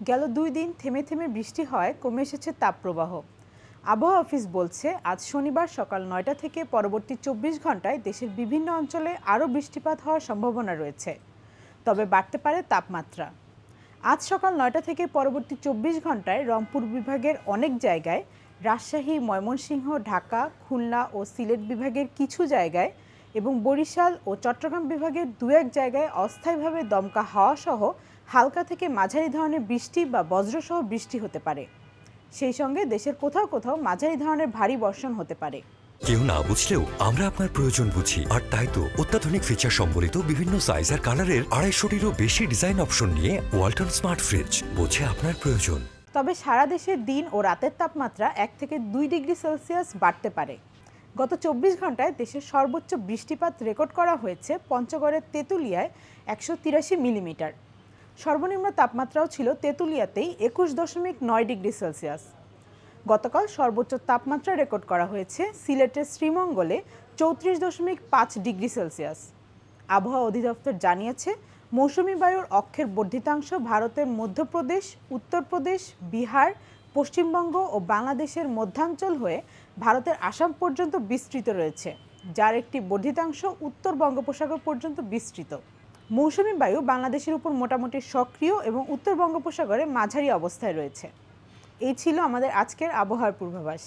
গেল দুই দিন থেমে থেমে বৃষ্টি হয়, কমে এসেছে তাপপ্রবাহ। আবহাওয়া অফিস বলছে, আজ শনিবার সকাল নয়টা থেকে পরবর্তী চব্বিশ ঘন্টায় দেশের বিভিন্ন অঞ্চলে আরও বৃষ্টিপাত হওয়ার সম্ভাবনা রয়েছে। তবে বাড়তে পারে তাপমাত্রা। আজ সকাল নয়টা থেকে পরবর্তী চব্বিশ ঘন্টায় রংপুর বিভাগের অনেক জায়গায়, রাজশাহী, ময়মনসিংহ, ঢাকা, খুলনা ও সিলেট বিভাগের কিছু জায়গায় এবং বরিশাল ও চট্টগ্রাম বিভাগের দু এক জায়গায় অস্থায়ীভাবে দমকা হাওয়া সহ হালকা থেকে মাঝারি ধরনের বৃষ্টি বা বজ্রসহ বৃষ্টি হতে পারে। সেই সঙ্গে দেশের কোথাও কোথাও মাঝারি ধরনের ভারী বর্ষণ হতে পারে। কেউ না বুঝলেও আমরা আপনার প্রয়োজন বুঝি। আর তাই তো অত্যাধুনিক ফিচার সম্বলিত বিভিন্ন সাইজ আর কালারের আড়াইশোটিরও বেশি ডিজাইন অপশন নিয়ে ওয়ালটন স্মার্ট ফ্রিজ বোঝে আপনার প্রয়োজন। তবে সারা দেশে দিন ও রাতের তাপমাত্রা এক থেকে দুই ডিগ্রি সেলসিয়াস বাড়তে পারে। গত চব্বিশ ঘন্টায় দেশের সর্বোচ্চ বৃষ্টিপাত রেকর্ড করা হয়েছে পঞ্চগড়ের তেঁতুলিয়ায় একশো তিরাশি মিলিমিটার। সর্বনিম্ন তাপমাত্রাও ছিল তেঁতুলিয়াতেই একুশ দশমিক নয় ডিগ্রি সেলসিয়াস। গতকাল সর্বোচ্চ তাপমাত্রা রেকর্ড করা হয়েছে সিলেটের শ্রীমঙ্গলে চৌত্রিশ দশমিক পাঁচ ডিগ্রি সেলসিয়াস। আবহাওয়া অধিদপ্তর জানিয়েছে, মৌসুমি বায়ুর অক্ষের বর্ধিতাংশ ভারতের মধ্যপ্রদেশ, উত্তরপ্রদেশ, বিহার, পশ্চিমবঙ্গ ও বাংলাদেশের মধ্যাঞ্চল হয়ে ভারতের আসাম পর্যন্ত বিস্তৃত রয়েছে, যার একটি বর্ধিতাংশ উত্তর বঙ্গোপসাগর পর্যন্ত বিস্তৃত। মৌসুমি বায়ু বাংলাদেশের উপর মোটামুটি সক্রিয় এবং উত্তর বঙ্গোপসাগরে মাঝারি অবস্থায় রয়েছে। এই ছিল আমাদের আজকের আবহাওয়ার পূর্বাভাস।